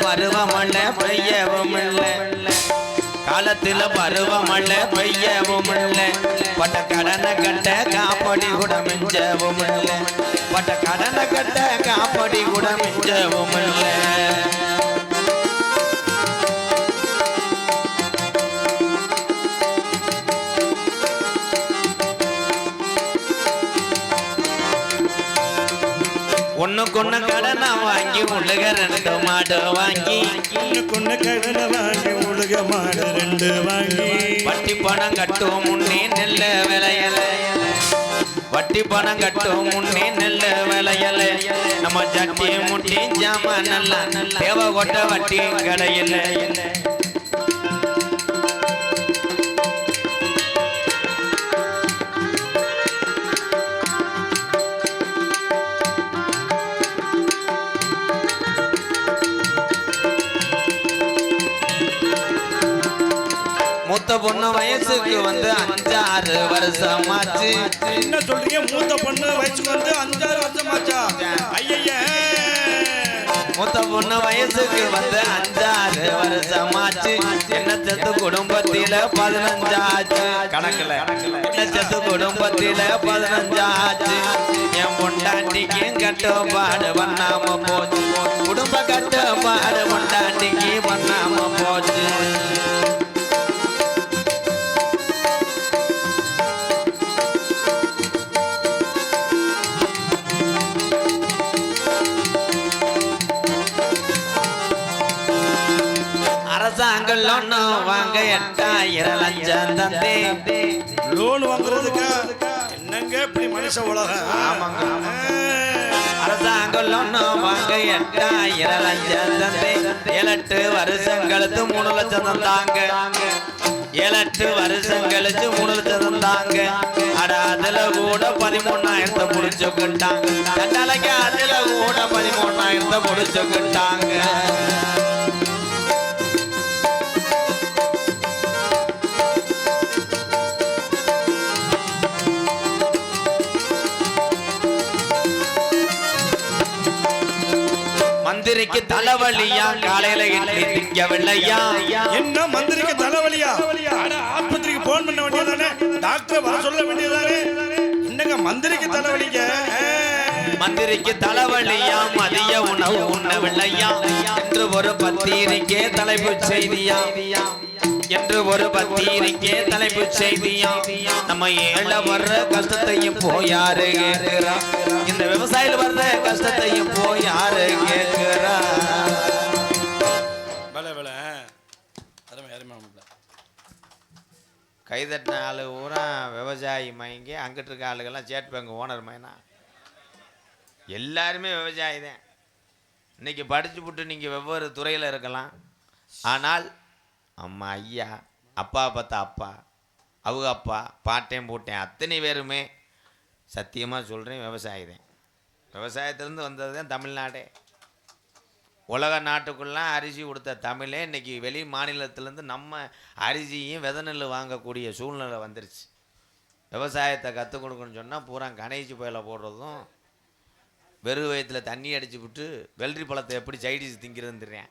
பருவமல்ல பெய்யவும் இல்ல காலத்துல பருவமல்ல பெய்யவும் இல்ல பட்ட கடனை கட்ட காப்படி கூட மிஞ்சவும் இல்ல பட்ட கடனை கட்ட காப்படி கூட மிஞ்சவும் இல்லை ஒண்ணுக்கொன்னு கடனை வாங்கி உள்ளுக ரெண்டு மாடு வாங்கி. கொண்ட கடனை வாங்கி உலக மாடு ரெண்டு வாங்கி. வட்டி பணம் கட்டும் முன்னே நெல்ல விளையல. வட்டி பணம் கட்டும் முன்னே நெல்ல விளையல. நம்ம சட்டி முட்டி ஜாம நல்ல தேவை கொட்ட வட்டி கடையில். மூத்த பொண்ணு வயசுக்கு வந்து அஞ்சாறு வருஷமாச்சு. என்ன சொல்றீங்க? மூத்த பொண்ணு வயசுக்கு வந்து அஞ்சாறு வருஷமாச்சா? ஐயய்ய மூத்த பொண்ணு வயசுக்கு வந்து அஞ்சாறு வருஷமாச்சு. என்னச்சத்து குடும்பத்தில பதினஞ்சாச்சு. கணக்குல. என்னச்சத்து குடும்பத்தில பதினஞ்சாச்சு. என் பொண்டாட்டிக்கு கட்டுப்பாடு பண்ணாம போச்சு. குடும்ப கட்டுப்பாடு பொண்டாட்டிக்கு பண்ணாம போச்சு. ஒண்ணு வாங்க எட்டாயிரம் லஞ்சம் தந்தே. லோன் வாங்குறதுக்கா? என்னங்க இப்படி மனுஷ உலகம்? ஆமாங்க. ஆ. அரசாங்கம் ஒண்ணு வாங்க எட்டாயிரம் லஞ்சம் தந்தே. ஏழெட்டு வருஷம் கழித்து மூணு லட்சம் தந்தாங்க. ஏழெட்டு வருஷம் கழிச்சு மூணு லட்சம் தந்தாங்க. அட அதுல கூட பதிமூணாயிரத்தை முடிச்சுக்கிட்டாங்க. கண்டாலைக்கு அதுல கூட பதிமூணாயிரத்தை முடிச்சுக்கிட்டாங்க. மந்திரிக்கு தலைவலியா? காலையில இட்லி திங்கவில்லையா? என்ன மந்திரிக்கு தலைவலியா? ஆஸ்பத்திரிக்கு போன் பண்ண வேண்டியதானே டாக்டர் வர சொல்ல வேண்டியதானே என்னங்க மந்திரிக்கு தலைவலிங்க. மந்திரிக்கு தலைவலியா? மதிய உணவு உண்ணவில்லையா? என்று ஒரு பத்திரிக்கை தலைப்பு செய்தியா? என்று ஒரு பத்திரிக்கை தலைப்பு செய்தியா நம்ம ஏழ வர்ற கஷ்டத்தையும் போயாரு கேட்கிறா? இந்த விவசாயில வர்ற கஷ்டத்தையும் போயாரு கேட்கிறா. கைதட்டின ஆளு பூரா விவசாயி மயங்கி அங்கிட்டு இருக்க ஆளுகள்லாம் சேட் பேங்க் ஓனர் மயனா. எல்லாருமே விவசாயி தான். இன்னைக்கு படிச்சு விட்டு நீங்கள் வெவ்வேறு துறையில் இருக்கலாம். ஆனால் அம்மா ஐயா அப்பா பார்த்தா அப்பா அவங்க அப்பா பாட்டேன் போட்டேன். அத்தனை பேருமே சத்தியமாக சொல்கிறேன் விவசாயி தான் விவசாயத்திலேருந்து வந்தது தான் தமிழ்நாடே. உலக நாட்டுக்குள்ளே அரிசி கொடுத்த தமிழே இன்னைக்கு வெளி மாநிலத்திலேருந்து நம்ம அரிசியும் வித நெல் வாங்கக்கூடிய சூழ்நிலை வந்துருச்சு. விவசாயத்தை கற்றுக் கொடுக்கணும்னு சொன்னால் பூரா கணேசி புயலை போடுறதும் வெறும் வயத்தில் தண்ணி அடிச்சு விட்டு வெள்ளரி பழத்தை எப்படி சைடிஸ் திங்கிறதுன்னு தெரியும்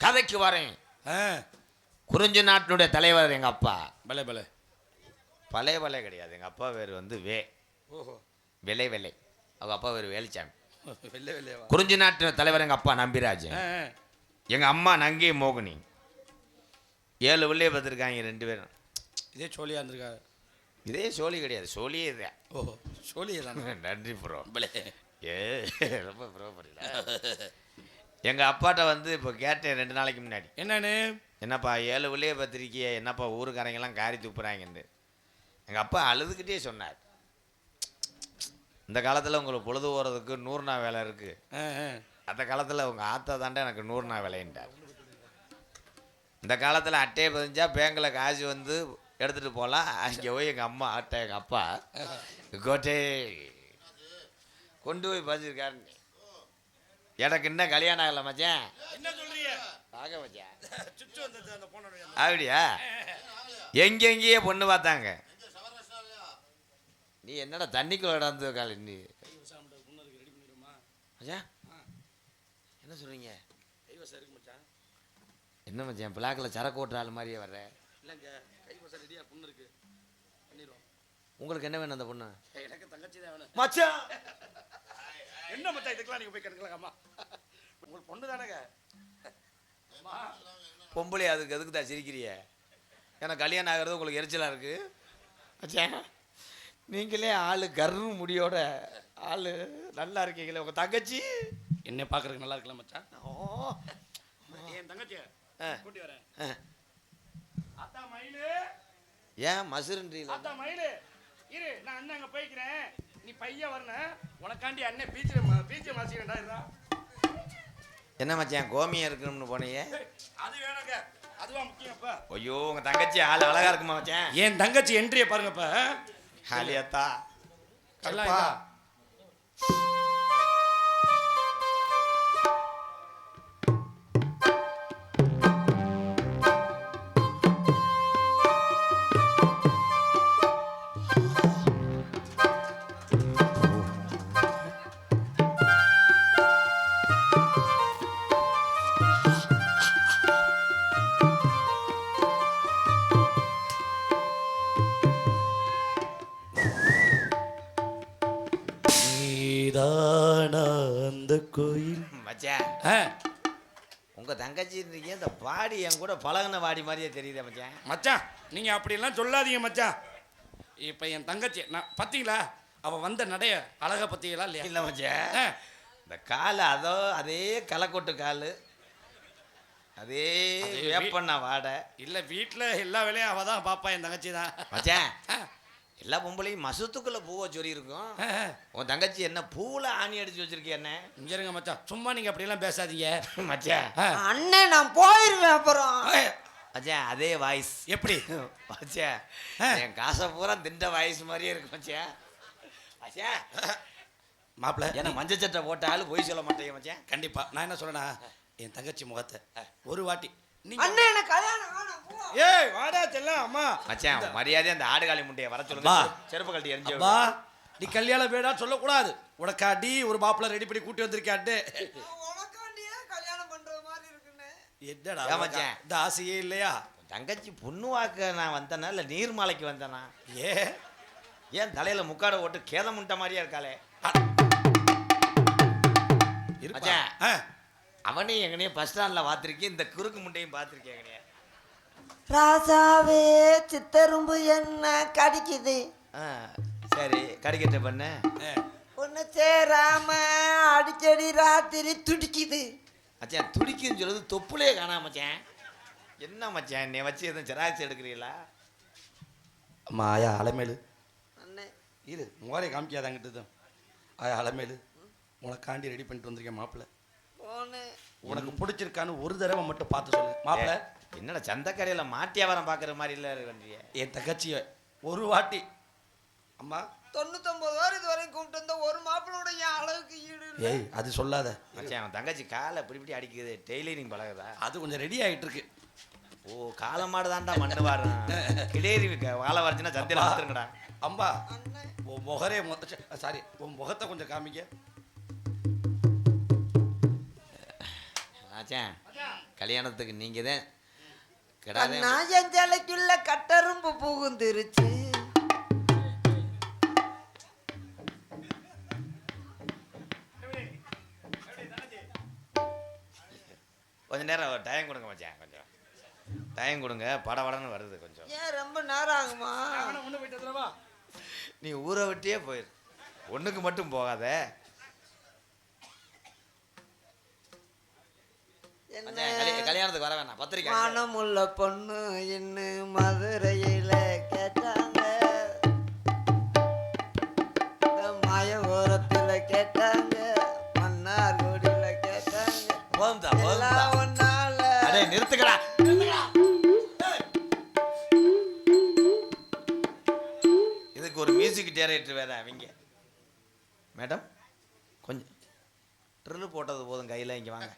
கதைக்கு வரேன். குறிஞ்சி நாட்டினுடைய தலைவர் எங்கள் அப்பா? பல பல. பழைய பழைய கிடையாது. எங்கள் அப்பா பேர் வந்து வே. ஓஹோ. விலை விலை அவங்க அப்பா பேர் வேலுச்சாமி. வெள்ள குறிஞ்சி நாட்டு தலைவர் எங்கள் அப்பா நம்பிராஜ். எங்கள் அம்மா நங்கை மோகினி. ஏழு பிள்ளைய பார்த்துருக்காங்க ரெண்டு பேரும். இதே சோழியா இருந்திருக்கா இதே சோழி கிடையாது. சோழியே இதுதான் ஓஹோ. சோழியே தானே? நன்றி ப்ரோ பலே. ஏ ரொம்ப ப்ரோ பண்ணல எங்கள் அப்பாட்ட வந்து இப்போ கேட்டேன் ரெண்டு நாளைக்கு முன்னாடி. என்னன்னு? என்னப்பா ஏழு பிள்ளைய பத்திரிக்கையை என்னப்பா ஊருக்காரங்கெல்லாம் காரி துப்புறாங்கன்னு எங்கள் அப்பா அழுதுகிட்டே சொன்னார். இந்த காலத்தில் உங்களுக்கு பொழுது போகிறதுக்கு நூறு நாள் வேலை இருக்குது அந்த காலத்தில் உங்கள் ஆத்தா தாண்டா எனக்கு நூறு நாள் விளையின்றார் இந்த காலத்தில் அட்டையை பதிஞ்சா பேங்கில் காசு வந்து எடுத்துகிட்டு போகலாம் அங்கே போய் எங்கள் அம்மா அட்டை எங்கள் அப்பா கோட்டே கொண்டு போய் பதிச்சிருக்காருன்னு எனக்கு இன்னும் கல்யாணம் ஆகலை மச்சான். என்ன சொல்றீங்க? ஆக மச்சான். சுச்சு வந்தது அந்த போனோட அப்படியா? எங்கெங்கேயே பொண்ணு பார்த்தாங்க. நீ என்னடா தண்ணிக்குள்ள நடந்து கால நீ? ஐயா என்ன சொல்றீங்க? மச்சான். என்ன மச்சான் பிளாக்கில் சரக்கு ஓட்டுற ஆள் மாதிரியே வர்ற? இல்லைங்க கைவசம் ரெடியாக பொண்ணு இருக்கு. பண்ணிடுவோம். உங்களுக்கு என்ன வேணும் அந்த பொண்ணு? எனக்கு தங்கச்சி தான் வேணும். மச்சான்! என்ன மச்சான் இதுக்கெல்லாம் நீங்கள் போய் கிடக்கலாம்? அம்மா உங்களுக்கு பொண்ணு தானேங்க? பொம்பளை அதுக்கு எதுக்கு தான் சிரிக்கிறிய? எனக்கு கல்யாணம் ஆகிறது உங்களுக்கு எரிச்சலாக இருக்கு. மச்சான் நீங்களே ஆள் கர்னு முடியோட ஆள் நல்லா இருக்கீங்களே உங்கள் தங்கச்சி? என்ன பார்க்கறதுக்கு நல்லா இருக்கலாம் மச்சான். ஓ. என் தங்கச்சி? ஆ. கூட்டி வரேன். ஆ. அத்தா மயிலு. ஏன் மசுருன்றீங்களா அத்தா மயிலு. இரு நான் அண்ணன் அங்கே போய்க்கிறேன். நீ பையன் வரணும். உனக்காண்டி அண்ணன் பீச்சில் பீச்சை மாசிக்கிறேன்டா இருடா. என்ன மச்சான் கோமியம் இருக்கணும்னு போனீங்க அது வேணுங்க. அதுவா முக்கியம் அப்பா ஐயோ உங்கள் தங்கச்சி ஆள் அழகா இருக்குமா மச்சான்? என் தங்கச்சி என்ட்ரியை பாருங்கப்பா. ஹாலியாத்தா எல்லாம் தங்கச்சி இருக்கீங்க இந்த பாடி என் கூட பழகுன வாடி மாதிரியே தெரியுதே மச்சான். மச்சான் நீங்க அப்படியெல்லாம் சொல்லாதீங்க மச்சான். இப்போ என் தங்கச்சி நான் பார்த்தீங்களா அவ வந்த நடைய அழகை பத்தியெல்லாம் இல்லையா? இல்லை மச்சான். இந்த கால் அதோ அதே களைக்கொட்டு கால். அதே வேப்பண்ணா வாடை. இல்ல வீட்ல எல்லா வேலையும் அவ தான் பாப்பா என் தங்கச்சி தான். மச்சான் எல்லா பொம்பளையும் மசத்துக்குள்ள பூவை இருக்கும் ஆ. உன் தங்கச்சி என்ன பூவில் ஆணி அடிச்சு வச்சிருக்கிய என்ன? இங்க இருங்க மச்சான். சும்மா நீங்க அப்படியெல்லாம் பேசாதீங்க. மச்சான் ஆ, அண்ணன் நான் போயிருவேன் அப்புறம். மச்சான் அதே வாய்ஸ். எப்படி? மச்சான் ஆ. என் காசை பூரா திண்ட வாய்ஸ் மாதிரியே இருக்கு மச்சான் மச்சான் மாப்பிள்ள ஏன்னா மஞ்சள் சட்டை போட்ட ஆளு பொய் சொல்ல மாட்டேங்க மச்சான் கண்டிப்பா. நான் என்ன சொல்றேன்னா என் தங்கச்சி முகத்தை ஒரு வாட்டி அண்ணன் எனக்கு கல்யாணம் ஏய் வாடா செல்லம் அம்மா. மச்சான் மரியாதை அந்த ஆடுகாலி முட்டையை வர. சொல்லுங்க. செருப்பு கழட்டி எரிஞ்சு அப்பா நீ கல்யாணம் வேடா சொல்லக்கூடாது. உனக்கு அடி ஒரு மாப்பிள்ள ரெடி பண்ணி கூட்டி வந்திருக்காட்டு உனக்காண்டியே கல்யாணம் பண்றது மாதிரி இருக்குன்னு என்னடா மச்சான்? இந்த ஆசையே இல்லையா? தங்கச்சி பொண்ணு வாக்க நான் வந்தேனா இல்லை நீர்மாலைக்கு வந்தேனா? ஏ? ஏன் தலையில முக்காட ஓட்டு கேதம் முட்டை மாதிரியா இருக்காளே. மச்சான். அவனையும் எங்கனையும் பஸ் ஸ்டாண்டில் பார்த்துருக்கேன். இந்த குறுக்கு முட்டையும் பார்த்துருக்கேன் எங்கனையே. ராசாவே சித்தரும்பு என்ன கடிக்குது? ஆ சரி கடிக்கட்ட பண்ண. ஆ. ஒன்னு சேராம அடிக்கடி ராத்திரி துடிக்குது. மச்சான் துடிக்குன்னு சொல்லுது தொப்புலே காணாம மச்சான். என்ன மச்சான் என்னை வச்சு எதுவும் ஜெராக்ஸ் எடுக்கிறீங்களா? அம்மா ஆயா அலமேலு. அண்ணன் இரு மோரை காமிக்காத அங்கிட்டு தான் ஆயா அலமேலு உனக்காண்டி ரெடி பண்ணிட்டு வந்திருக்கேன் மாப்பிள்ள. போனு உனக்கு பிடிச்சிருக்கான்னு ஒரு தடவை மட்டும் பார்த்து சொல்லு. மாப்பிள்ள என்னடா சந்தக்கடையில் மாட்டியாவரம் பார்க்குற மாதிரி இல்லை இருக்கண்டிய என் தங்கச்சிய ஒரு வாட்டி. அம்மா. தொண்ணூத்தொன்பது பேர் இது வரைக்கும் கூப்பிட்டு வந்த ஒரு மாப்பிளோட என் அளவுக்கு ஈடு இல்லை. ஏய் அது சொல்லாத. மச்சான் அவன் தங்கச்சி காலை இப்படி இப்படி அடிக்குது டெய்லரிங் பழகுதா? அது கொஞ்சம் ரெடி ஆகிட்டு இருக்கு ஓ காலை மாடு தான்டா மண்ணு வாடுறான் கிடேரி வாழை வரைச்சுன்னா சந்தையில் வந்துருங்கடா அம்மா அண்ணன் உன் முகரே சாரி உன் முகத்தை கொஞ்சம் காமிக்க மச்சான் கல்யாணத்துக்கு நீங்கள் தான் கிடாதே. நாயன் சிலைக்குள்ள கட்டரும்பு புகுந்துருச்சு. கொஞ்ச நேரம் டைம் கொடுங்க மச்சான் கொஞ்சம். டைம் கொடுங்க படபடன்னு வருது கொஞ்சம். ஏன் ரொம்ப நேரம் ஆகுமா? நீ ஊரை விட்டே போயிரு. ஒண்ணுக்கு மட்டும் போகாத என்ன மச்சான், கல்யா- கல்யாணத்துக்கு வர வேணாம் பத்திரிக்கை. மனமுள்ள பொண்ணு இன்னும் மதுரையில கேட்டாங்க. இந்த மாயபுரத்துல கேட்டாங்க மன்னார்குடியில கேட்டாங்க. போதும்டா, போதும்டா. ஒன்னால. அடே நிறுத்துக்கடா. இதுக்கு ஒரு மியூசிக் டைரக்டர் வேற அவங்க மேடம் கொஞ்சம் ட்ரில்லு போட்டது போதும் கையில் இங்கே வாங்க.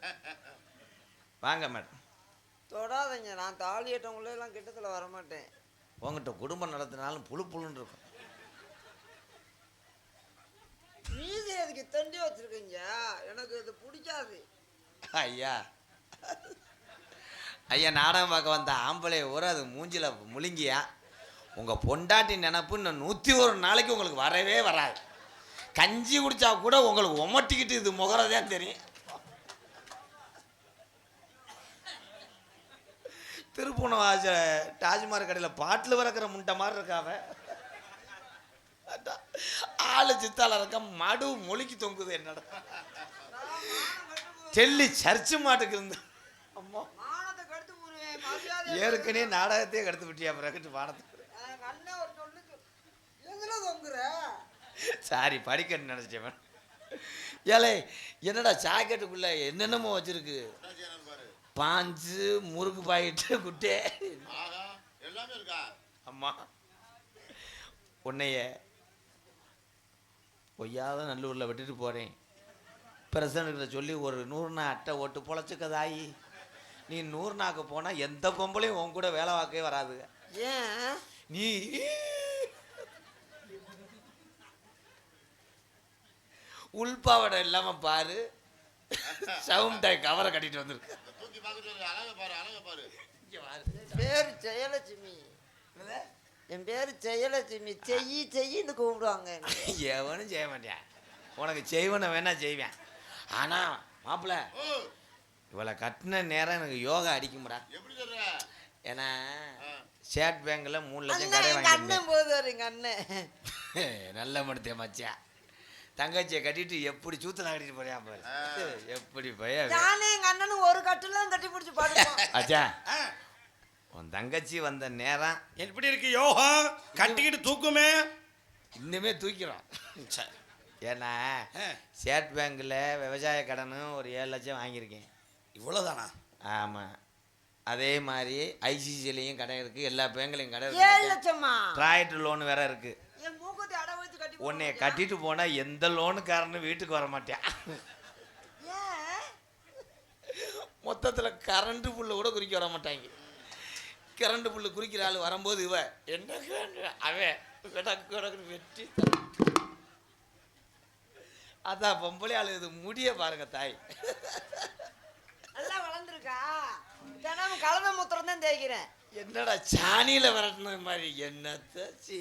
வாங்க மேடம். தொடாதீங்க நான் தாலி ஏட்டவங்கள எல்லாம் கிட்டத்துல வர மாட்டேன் உங்ககிட்ட குடும்பம் நடத்தினாலும் புழு புழுன்னு இருக்கும். மீதி அதுக்கு தண்டி வச்சிருக்கீங்க. எனக்கு இது பிடிக்காது. ஐயா ஐயா நாடகம் பார்க்க வந்த ஆம்பளை ஊர அது மூஞ்சில முழுங்கியா? உங்கள் பொண்டாட்டி நினப்பு இன்னும் நூற்றி ஒரு நாளைக்கு உங்களுக்கு வரவே வராது. கஞ்சி குடிச்சா கூட உங்களுக்கு உமட்டிக்கிட்டு இது முகரதே தெரியும். திருப்பூணம் வாச கடையில் பாட்டில் வரக்கிற முட்டை மாதிரி இருக்காவ ஆளு சித்தால இருக்க? மடு மொழிக்கு தொங்குது என்னடா. டெல்லி சர்ச்சு மாட்டுக்கு இருந்த. அம்மா. ஏற்கனவே நாடகத்தையே கடுத்து விட்டியா பிறகு? வானத்துக்கு. சாரி படிக்கணும்னு நினச்சிட்டேன் ஏலே என்னடா ஜாக்கெட்டுக்குள்ள என்னென்னமோ வச்சிருக்கு? பாஞ்சு முறுக்கு பாயிட்டு குட்டே. ஆஹா எல்லாமே இருக்கா? அம்மா உன்னைய பொய்யாத நல்லூரில் விட்டுட்டு போகிறேன் பிரசிடண்ட்கிட்ட சொல்லி ஒரு நூறுநா அட்டை ஓட்டு பொழைச்சிக்கதாயி. நீ நூறுநாக்கு போனால் எந்த பொம்பளையும் உன் கூட வேலை பார்க்கவே வராது. ஏன்? நீ உள்பாவடை இல்லாமல் பாரு. சவுண்டாய் கவரை கட்டிட்டு வந்திருக்கு. பார்த்துட்டு இருக்க அழக பாரு அழக பாரு. இங்க பாரு. என் பேரு ஜெயலட்சுமி. என் பேரு ஜெயலட்சுமி. செய்யி செய்யின்னு கூப்பிடுவாங்க. எவனும் செய்ய மாட்டேன் உனக்கு செய்வனை வேணா செய்வேன். ஆனா மாப்பிள்ள இவளை கட்டின நேரம் எனக்கு யோகா அடிக்கும்டா. எப்படி சொல்ற? ஏன்னா. ஸ்டேட் பேங்க்ல மூணு லட்சம் கடை வாங்கியிருந்தேன். அண்ணன் போது வரும் எங்க அண்ணன். நல்ல மனுத்தே மச்சான்? தங்கச்சியை கட்டிட்டு எப்படி சூத்தலாம் கட்டிட்டு போறியா பாரு. எப்படி பைய நானே எங்க அண்ணனும் ஒரு கட்டுலாம் கட்டி பிடிச்சி படுப்போம். அச்சா. உன் தங்கச்சி வந்த நேரம் எப்படி இருக்கு யோகம்? கட்டிக்கிட்டு தூக்குமே? இன்னுமே தூக்கிறோம். ஏன்னா ஸ்டேட் பேங்க்கில் விவசாய கடனும் ஒரு ஏழு லட்சம் வாங்கியிருக்கேன். இவ்வளவுதானா? ஆமாம் அதே மாதிரி ஐசிசிலையும் கடை இருக்குது எல்லா பேங்க்லையும் கடை ஏழு இருக்கு லட்சமா? ப்ராய்ட் லோன் வேற இருக்குது போடுவாங்க. கட்டிட்டு போனால் எந்த லோனுக்காரனும் வீட்டுக்கு வர மாட்டேன் மொத்தத்தில் கரண்ட் புல்லு கூட குறிக்க வர மாட்டாங்க. கரண்ட் புல்லு குறிக்கிற ஆள் வரும்போது இவ என்ன? அவன் வெட்டி அதான் பொம்பளை ஆளு இது முடிய பாருங்க தாய். நல்லா வளர்ந்துருக்கா? தினமும் கலந்த மூத்திரம் தான் தேய்க்கிறேன். என்னடா சாணியில் விரட்டின மாதிரி என்னத்த சி.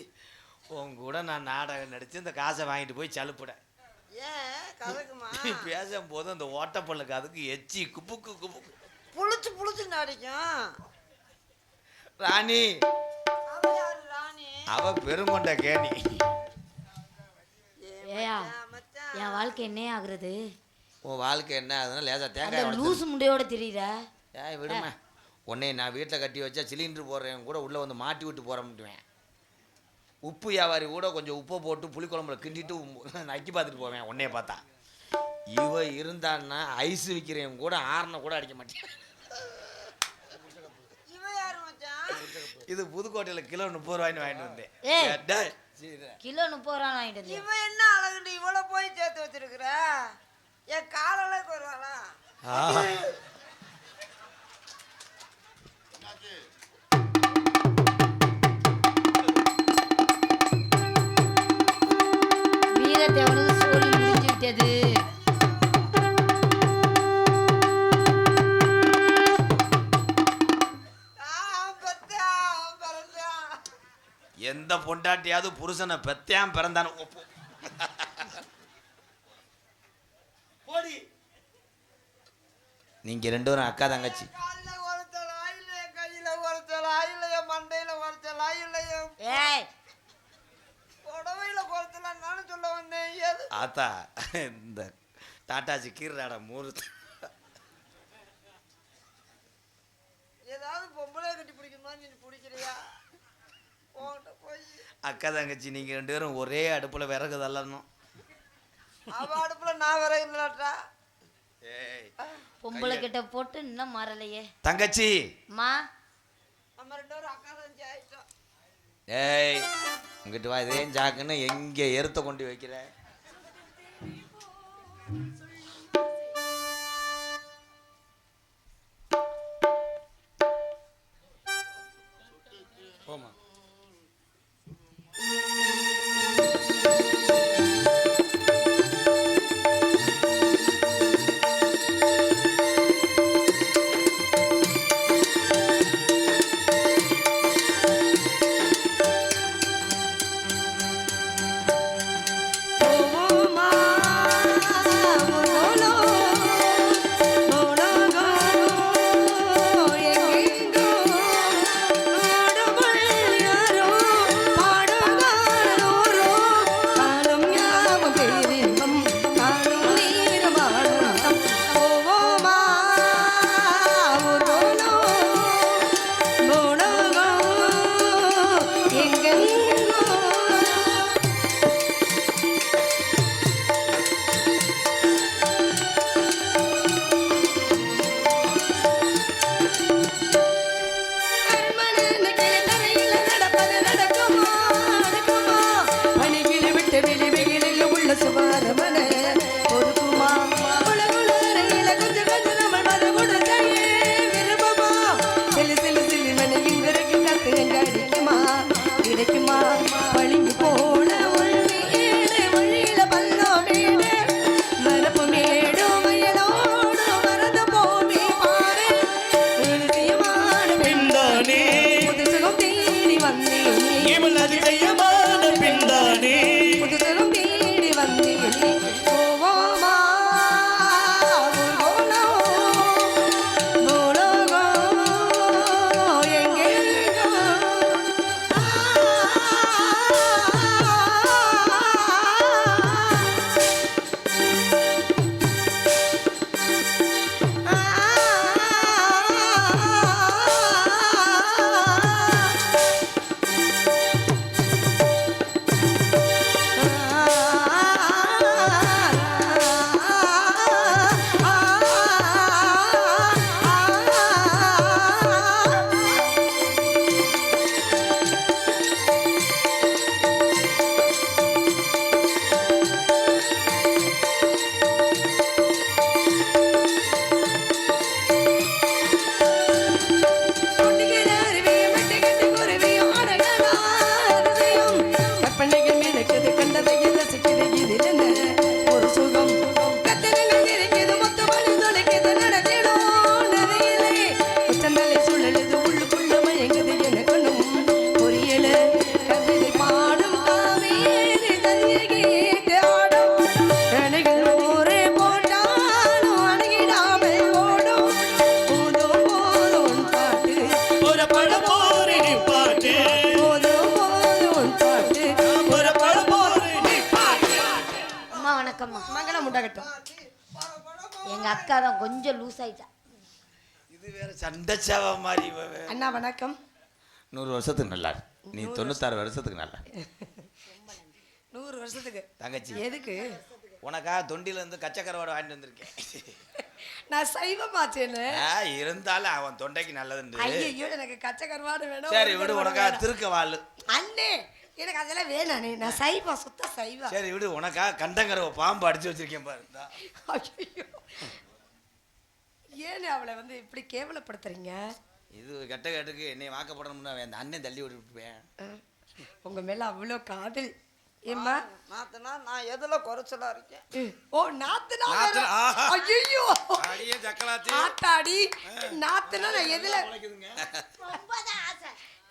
உன் கூட நான் நாடகம் நடித்து இந்த காசை வாங்கிட்டு போய் சலுப்புடேன் நீ பேசும்போது அந்த ஓட்டப்பல்லுக்கு அதுக்கு எச்சி குப்புக்கு குப்புக்கு புளிச்சு புளிச்சு நடிக்கும். ராணி. அவ யாரு ராணி? அவ பெருங்கொண்ட கேணி. ஏயா. என் வாழ்க்கை என்ன ஆகுறது? உன் வாழ்க்கை என்ன அதுனா லேசா தேங்காய் லூசு முண்டையோட தெரியுற? ஏய் விடுமா. உன்னை நான் வீட்டில் கட்டி வச்சா சிலிண்டர் போடுறேன் கூட உள்ளே வந்து மாட்டி விட்டு போகிறேன்ட்டுவேன் உப்பு வியாபாரி கூட கொஞ்சம் உப்பை போட்டு புளிக்குழம்புல கிண்டிட்டு உம் நக்கி பார்த்துட்டு போவேன் உன்னைய பார்த்தா. இவ இருந்தான்னா ஐஸ் விற்கிறவன் கூட ஆறுன கூட அடிக்க மாட்டேன். இவ யாரு மச்சான்? இது புதுக்கோட்டையில் கிலோ முப்பது ரூபாய்னு வாங்கிட்டு வந்தேன். கிலோ முப்பது ரூபா வாங்கிட்டு வந்தேன் இவ என்ன அழகுண்டு இவ்வளவு போய் சேர்த்து வச்சிருக்கிற? என் காலெல்லாம் வருவாளா? சோழி முடிஞ்சு விட்டது. எந்த பொண்டாட்டியாவது புருஷனை பெத்தியான் பிறந்தானு நீங்க ரெண்டு பேரும் அக்கா தங்கச்சி. கால்ல உரைச்சலா, இல்ல என் கையில உரைச்சலா, இல்ல என் மண்டையில உரைச்சலா, இல்ல என் ஏய் புடவையில குறைச்சலான்னு சொல்ல வந்தேன் ஆத்தா இந்த டாட்டாச்சி கீரடாட மூறு ஏதாவது பொம்பளை கட்டி பிடிக்கணுமா நீ பிடிக்கிறியா? அக்கா தங்கச்சி நீங்க ரெண்டு பேரும் ஒரே அடுப்புல விறகு தள்ளணும். அடுப்புல நான் வேற இல்லட்டா ஏய் பொம்பளை கிட்ட போட்டு இன்னும் மாறலையே. தங்கச்சி! அம்மா நம்ம ரெண்டு பேரும் அக்கா தங்கச்சி ஏய் இங்கிட்டு வா இதே ஜாக்குன்னு எங்கே எருத்த கொண்டு வைக்கிற? அக்கா தான் கொஞ்சம் லூஸ் ஆயிட்டா. இது வேற சண்டைச்சாவா மாதிரி இவ வேற. அண்ணா வணக்கம். நூறு வருஷத்துக்கு நல்லா. நீ தொண்ணூத்தாறு வருஷத்துக்கு நல்லா. நூறு வருஷத்துக்கு. தங்கச்சி. எதுக்கு? உனக்கா தொண்டில இருந்து கச்சக்கரவாடை வாங்கிட்டு வந்திருக்கேன். நான் சைவமாச்சேன்னு ஆ, இருந்தாலும் அவன் தொண்டைக்கு நல்லதுண்டு. ஐயோ எனக்கு கச்ச கருவாடு வேணும். சரி விடு உனக்கா. திருக்க வாழ் அண்ணே எனக்கு அதெல்லாம் வேணானே நான் சைவம் சுத்த சைவம் சரி விடு உனக்கா கண்டங்கரவ பாம்பு அடிச்சு வச்சிருக்கேன் பாரு இந்தா. ஐயோ ஏன்னு அவளை வந்து இப்படி கேவலப்படுத்துறீங்க? இது கெட்ட கெட்டுக்கு என்னை வாக்கப்படணும்னா அந்த அண்ணன் தள்ளி விட்டுருப்பேன் உங்க மேல அவ்வளோ காதல். ஏம்மா? நாத்தனா நான் எதுல குறைச்சலா இருக்கேன்? ஓ நாத்துனா. ஐயோ அடியே சக்கலாத்தி ஆத்தாடி. நாத்துனா நான் எதுல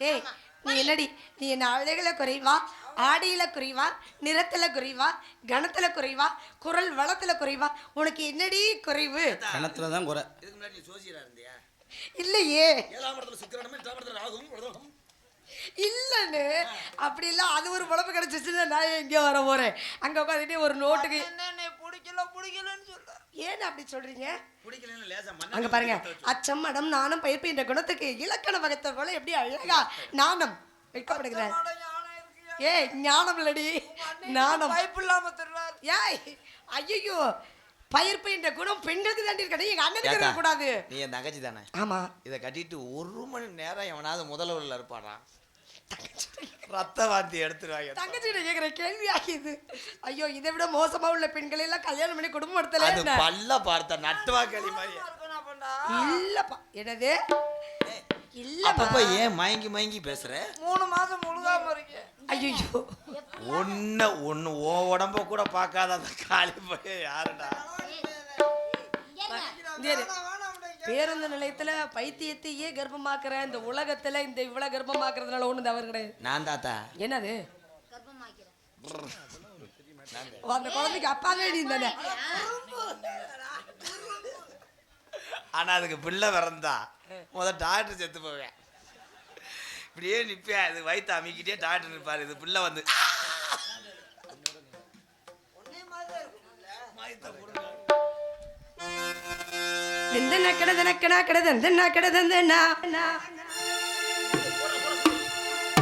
ஏய் நீ என்னடி நீ என்ன அழகுல குறைவா ஆடியில குறைவா நிறத்துல குறைவா கணத்துல குறைவா குரல் வளத்துல குறைவா உனக்கு என்னடி குறைவு? கணத்துல தான் குறை. இதுக்கு முன்னாடி நீ சோசியரா இருந்தியா? இல்லையே. ஏழாம் இடத்துல சுக்கிரனும் எட்டாம் இடத்துல ராகுவும் விரதமும். இல்லன்னு. அப்படி இல்ல அது ஒரு பொழப்பு கிடைச்சிச்சுன்னா நான் எங்கே வர போறேன்? அங்க உட்காந்துட்டு ஒரு நோட்டுக்கு என்ன பிடிக்கல பிடிக்கலன்னு சொல்ல ஏன் அப்படி சொல்றீங்க? பிடிக்கலன்னு லேசா மண்ணை அங்க பாருங்க. அச்சம் மடம் நாணம் பயிர்ப்பு என்ற குணத்துக்கு இலக்கண வகத்தை போல எப்படி அழகா நாணம் வைக்கப்படுகிறார் ஏ ஞானம் இல்லடி. நாணம் பைப் இல்லாம ஏய் ஐயோ பயிர்ப்பு என்ற குணம் பெண்களுக்கு தாண்டி இருக்கணும். எங்க அண்ணனுக்கு ஏத்தா, இருக்கக்கூடாது. நீ என் தங்கச்சி தானே? ஆமா. இதை கட்டிட்டு ஒரு மணி நேரம் எவனாவது முதல்வரில் இருப்பானா? ரத்த வாந்தி எடுத்துருவாங்க தங்கச்சிகிட்ட கேக்குற கேள்வி ஆகியது ஐயோ இதை விட மோசமா உள்ள பெண்களை எல்லாம் கல்யாணம் பண்ணி குடும்பம் நடத்தல? பல்ல பார்த்த நட்டுவா களி மாதிரி இல்லப்பா என்னது இல்லப்பா அப்பப்ப ஏன் மயங்கி மயங்கி பேசுற மூணு மாசம் முழுகாம இருக்கேன் ஐயோ ஒன்ன ஒன்னு ஓ உடம்ப கூட பார்க்காத அந்த காலி போய் யாருடா பேருந்து நிலையத்துல பைத்தியத்தையே கர்ப்பமாக்குற இந்த உலகத்துல இந்த இவ்வளவு கர்ப்பமாக்குறதுனால ஒண்ணு தவறு கிடையாது. நான் தாத்தா. என்னது? அந்த குழந்தைக்கு அப்பாவே நீ தானே? ஆனா அதுக்கு பிள்ளை பிறந்தா. முத டாக்டர் செத்து போவேன். இப்படியே நிப்பேன். அது வயிற்று அமைக்கிட்டே டாக்டர் நிற்பாரு இது பிள்ளை வந்து எந்த நக்கட தனக்கடா கடை எந்த நக்கட தந்தனா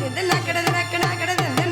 எந்த நக்கட தனக்கடா கடை எந்த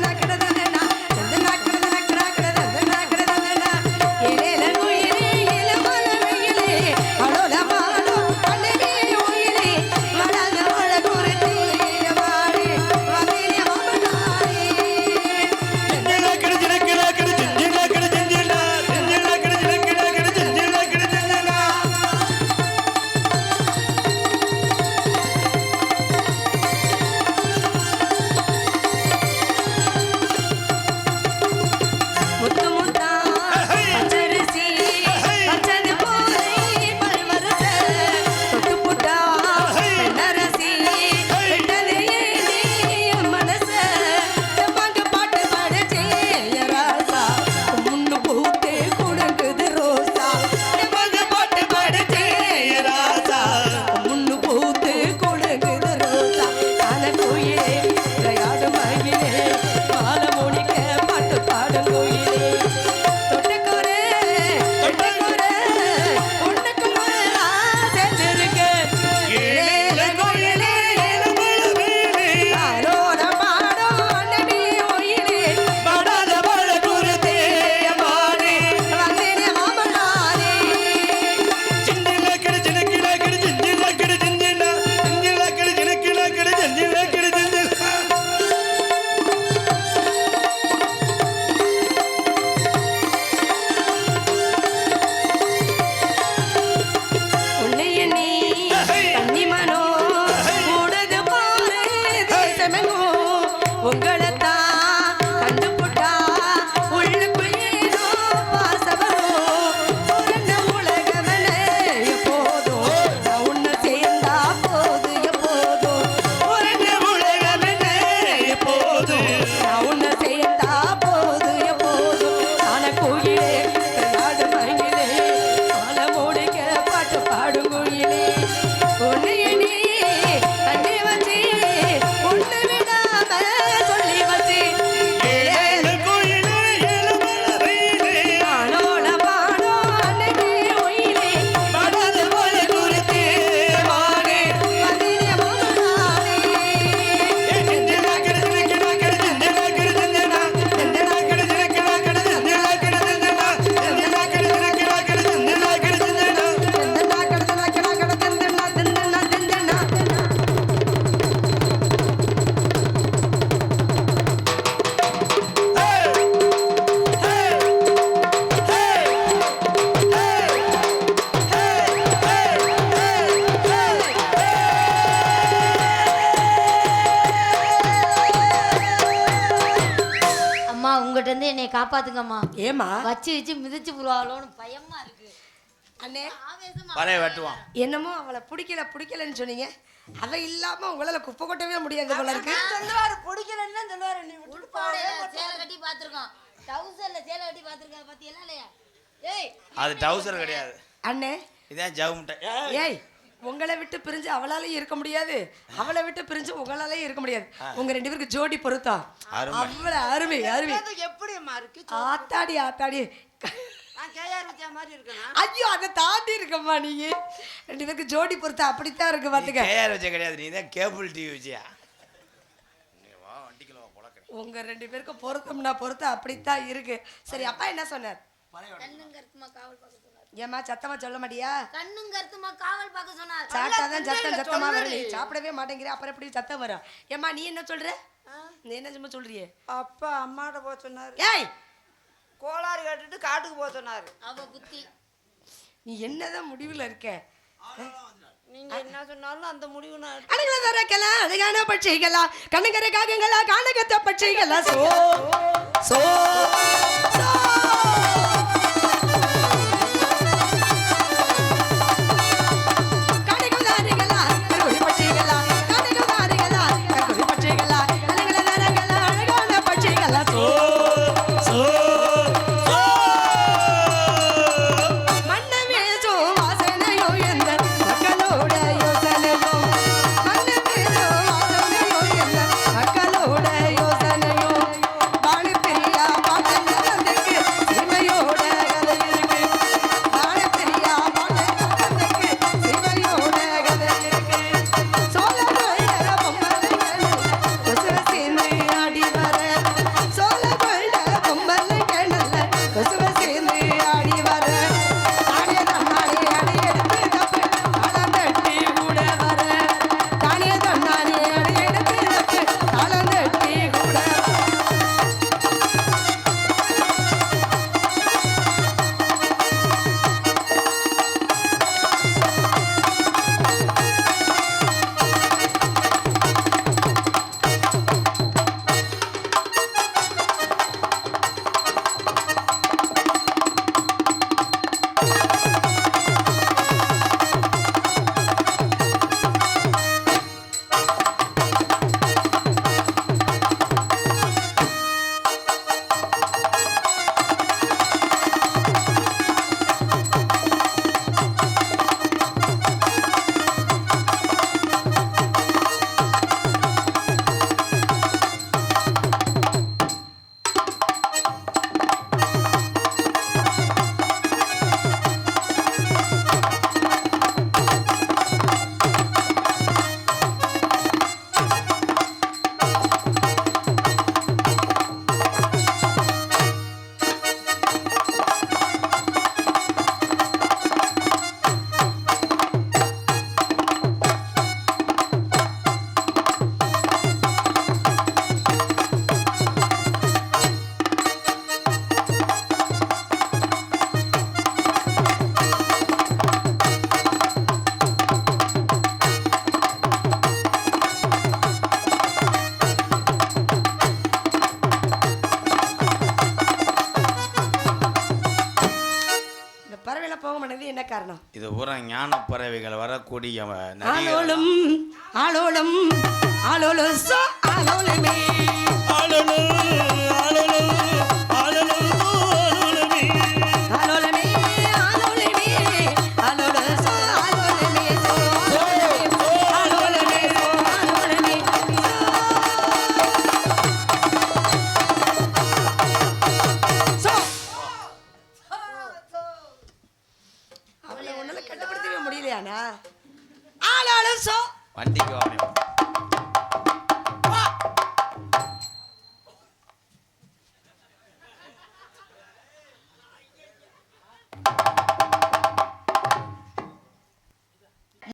வெட்டுவான் என்னமோ அவளை பிடிக்கல பிடிக்கலன்னு சொன்னீங்க. அவ இல்லாம உங்களால குப்பை கொட்டவே முடியாது போல இருக்கு. சொல்லுவாரு பிடிக்கலன்னு சொல்லுவாரு. நீ சேலை கட்டி பாத்துருக்கோம் டவுசர்ல சேலை கட்டி பாத்துருக்கா பாத்தியெல்லாம் இல்லையா? ஏய் அது டவுசர் கிடையாது. அண்ணே. இதான் ஜவு முட்டை ஏய், உங்களை விட்டு பிரிஞ்சு அவளாலையும் இருக்க முடியாது. அவளை விட்டு பிரிஞ்சு உங்களாலையும் இருக்க முடியாது. உங்க ரெண்டு பேருக்கு ஜோடி பொருத்தம். அருமை. அவ்வளவு அருமை அருமை. அதுக்கு எப்படிம்மா இருக்கு? ஆத்தாடி ஆத்தாடி. விஜயா ஐயோ அதை தாண்டி இருக்கம்மா நீ ரெண்டு பேருக்கு ஜோடி பொருத்தம் அப்படித்தான் இருக்கு பாத்துக்க கேஆர் வச்ச கிடையாது நீ தான் கேபிள் டிவி வச்சியா நீ வா வண்டிக்குள்ள வா பொழக்கிறேன் உங்க ரெண்டு பேருக்கும் பொருத்தம்னா பொருத்தம் அப்படித்தான் இருக்கு. சரி அப்பா என்ன சொன்னார்? கண்ணும் கருத்துமா காவல் பார்க்க சொன்னார். ஏம்மா சத்தமா சொல்ல மாட்டியா? கண்ணும் கருத்துமா காவல் பார்க்க சொன்னார். சாப்பிட்டாதான் சத்தம் சத்தமா வரும். நீ சாப்பிடவே மாட்டேங்கிற அப்புறம் எப்படி சத்தம் வரும்? ஏம்மா நீ என்ன சொல்ற? நீ என்ன சும்மா சொல்றியே? அப்பா அம்மாட்ட போக சொன்னாரு. ஏய் கோளாறு கட்டுட்டு காட்டுக்கு போக சொன்னாரு. அவ புத்தி. நீ என்னதான் முடிவுல இருக்க? நீங்க என்ன சொன்னாலும் அந்த முடிவு அழகுல தரக்கலா அழகான பட்சிகளா கண்ணகர காகங்களா காணகத்த பட்சிகளா சோ சோ. காரணம். இது பூரா ஞான பறவைகள் வரக்கூடிய நதிகள் ஆளோளும் ஆளோளும் ஆளோலும். சோ ஆளோலுமே